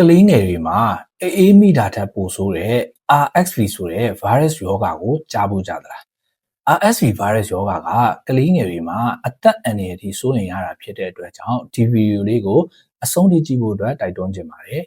ကလေးငယ်တွေမှာအေးအေးမိတာထက်ပိုဆိုးတဲ့ RSV ဆိုတဲ့ virus ရောဂါကိုကြားဖို့ကြသလား RSV virus ရောဂါကကလေးငယ်တွေမှာအသက်အန္တရာယ်ထိစိုးရိမ်ရတာဖြစ်တဲ့အတွက်ကြောင့်ဒီဗီဒီယိုလေးကိုအဆုံးထိကြည့်ဖို့အတွက်တိုက်တွန်းချင်ပါတယ်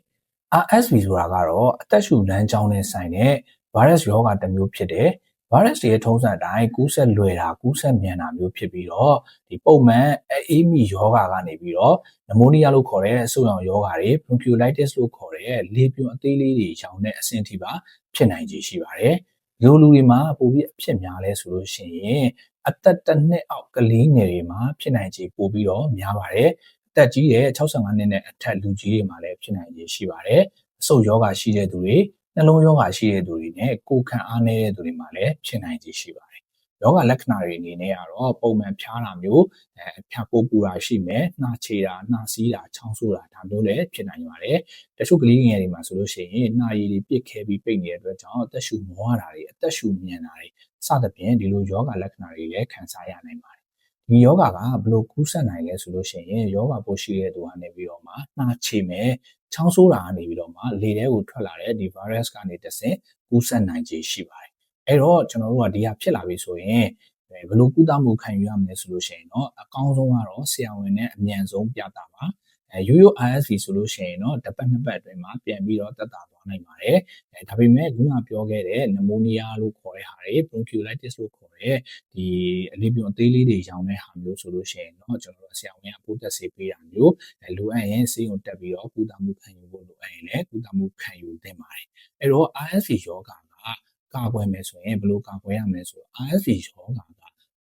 RSV ဆိုတာကတော့အသက်ရှူလမ်းကြောင်းနဲ့ဆိုင်တဲ့ virus ရောဂါတစ်မျိုးဖြစ်တဲ့ virus တွေရဲ့ထုံးစံအတိုင်းကူးစက်လွယ်တာကူးစက်မြန်တာမျိုးဖြစ်ပြီးတော့ဒီပုံမှန်အေးမိရောဂါကနေပြီးတော့နမိုနီးယားလို့ခေါ်တဲ့အဆုတ်ရောင်ရောဂါတွေ bronchiolitis လို့ခေါ်တဲ့လေပြွန်အသေးလေးတွေရောင်တဲ့အဆင့်ထိပါဖြစ်နိုင်ခြေရှိပါတယ်။လူလူတွေမှာပိုပြီးအဖြစ်များလဲဆိုလို့ရှိရင်အသက်တစ်နှစ်အောက်ကလေးငယ်တွေမှာဖြစ်နိုင်ခြေပိုပြီးတော့များပါတယ်။အသက်ကြီးတဲ့65နှစ်နဲ့အထက်လူကြီးတွေမှာလည်းဖြစ်နိုင်ခြေရှိပါတယ်။အဆုတ်ရောဂါရှိတဲ့သူတွေ နှလုံးရောဂါရှိတဲ့သူတွေနဲ့ကိုယ်ခံအားနည်းတဲ့သူတွေမှာလည်းဖြစ်နိုင်ခြေရှိပါတယ်။ယောဂလက္ခဏာတွေအနေနဲ့ကတော့ပုံမှန်ဖျားတာမျိုးအဲဖျားကိုပူတာရှိမယ်နှာချေတာနှာစီးတာချောင်းဆိုးတာဒါမျိုးလည်းဖြစ်နိုင်ပါတယ်။တချို့ကလေးငယ်တွေမှာဆိုလို့ရှိရင်နှာရည်တွေပြစ်ခဲပြီးပိတ်နေတဲ့အတွက်ကြောင့်အသက်ရှူမောရတာတွေအသက်ရှူမြန်တာတွေစသဖြင့်ဒီလိုယောဂလက္ခဏာတွေလည်းခံစားရနိုင်ပါတယ်။ဒီယောဂကဘယ်လိုကူးစက်နိုင်လဲဆိုလို့ရှိရင်ယောဂပိုးရှိတဲ့သူကနေပြီးတော့မှနှာချေမယ် ချောင်းဆိုးတာကနေပြီးတော့မှလေထဲကိုထွက်လာတဲ့ဒီ virus ကနေတဆင့်ကူးစက်နိုင်ခြေရှိပါတယ်။အဲ့တော့ကျွန်တော်တို့ကဒီဟာဖြစ်လာပြီဆိုရင်ဘယ်လိုကုသမှုခံယူရမလဲဆိုလို့ရှိရင်တော့အကောင်းဆုံးကတော့ဆရာဝန်နဲ့အမြန်ဆုံးပြတာပါ အဲရိုးရိုး RSV ဆိုလို့ရှိရင်တော့တစ်ပတ်နှစ်ပတ်အတွင်းမှာပြန်ပြီးတော့တက်တာသွားနိုင်ပါတယ်အဲဒါပေမဲ့ခုနပြောခဲ့တဲ့ pneumonia လို့ခေါ်တဲ့ဟာတွေ bronchiolitis လို့ခေါ်တဲ့ဒီအလေးပြုံအသေးလေးတွေရောင်တဲ့ဟာမျိုးဆိုလို့ရှိရင်တော့ကျွန်တော်တို့ဆရာဝန်ကပိုးသက်ဆေးပေးတာမျိုးအဲလိုအပ်ရင်ဆေးရုံတက်ပြီးတော့ကုသမှုခံယူဖို့လိုအပ်ရင်လည်းကုသမှုခံယူသင့်ပါတယ်အဲ့တော့ RSV ယောဂါကကာကွယ်မယ်ဆိုရင်ဘယ်လိုကာကွယ်ရမလဲဆိုတော့ RSV ယောဂါ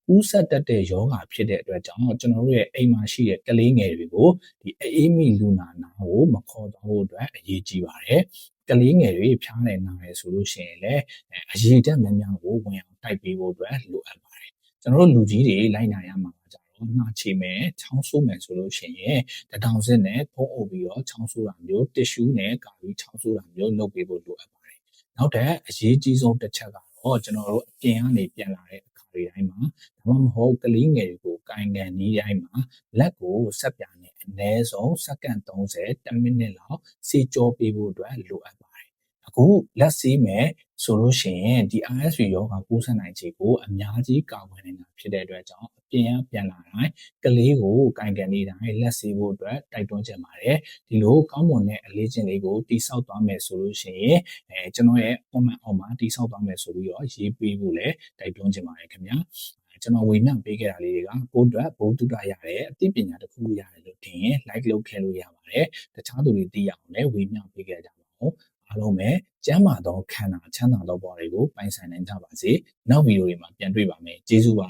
ကကူးစက်တတ်တဲ့ယောဂါဖြစ်တဲ့အတွက်ကြောင့်ကျွန်တော်တို့ရဲ့အိမ်မှာရှိတဲ့ကလေးငယ်တွေကိုဒီအေးမိလူနာနာကိုမခေါ်သွားဖို့အတွက်အရေးကြီးပါတယ်ကလေးငယ်တွေဖျားနေနာရဆိုလို့ရှိရင်လည်းအရေးတက်များများကိုဝင်အောင်တိုက်ပေးဖို့အတွက်လိုအပ်ပါတယ်ကျွန်တော်တို့လူကြီးတွေလိုက်နာရမှာကြတော့နှာချေမယ်ချောင်းဆိုးမယ်ဆိုလို့ရှိရင်တထောင်စစ်နဲ့ဖုံးအုပ်ပြီးတော့ချောင်းဆိုးတာမျိုးတစ်ရှူးနဲ့ကာပြီးချောင်းဆိုးတာမျိုးလုပ်ပေးဖို့လိုအပ်ပါတယ်နောက်ထပ်အရေးကြီးဆုံးတစ်ချက်ကတော့ကျွန်တော်တို့အပြင်ကနေပြန်လာတဲ့အခါ တွေတိုင်းမှာဒါမှမဟုတ်ကလေးငယ်တွေကိုကင်ကန်နီးတိုင်းမှာလက်ကိုဆက်ပြနဲ့အနည်းဆုံးစက္ကန့်30 10မိနစ်လောက်စေကြောပေးဖို့အတွက်လိုအပ်ပါတယ် အခုလက်ဆေးမယ်ဆိုလို့ရှိရင်ဒီ RSV ရောဂါကူးစက်နိုင်ခြေကိုအများကြီးကာကွယ်နေတာဖြစ်တဲ့အတွက်ကြောင့်အပြင်ရပြန်လာတိုင်းကလေးကိုကင်ကန်နေတိုင်းလက်ဆေးဖို့အတွက်တိုက်တွန်းချင်ပါတယ်ဒီလိုကောင်းမွန်တဲ့အလေးချင်းလေးကိုတိဆောက်သွားမယ်ဆိုလို့ရှိရင်အဲကျွန်တော်ရဲ့ comment အောက်မှာတိဆောက်သွားမယ်ဆိုပြီးတော့ရေးပေးဖို့လည်းတိုက်တွန်းချင်ပါတယ်ခင်ဗျာကျွန်တော်ဝေမျှပေးခဲ့တာလေးတွေကကိုယ့်အတွက်ဘုံတုတရတယ်အသိပညာတစ်ခုရတယ်လို့ထင်ရင် like လုပ်ခဲ့လို့ရပါတယ်တခြားသူတွေသိရအောင်လည်းဝေမျှပေးခဲ့ကြပါဦး အားလုံးပဲကျမ်းမာသောခန္ဓာချမ်းသာသောဘဝတွေကိုပိုင်ဆိုင်နိုင်ကြပါစေနောက်ဗီဒီယိုတွေမှာပြန်တွေ့ပါမယ်ကျေးဇူးပါ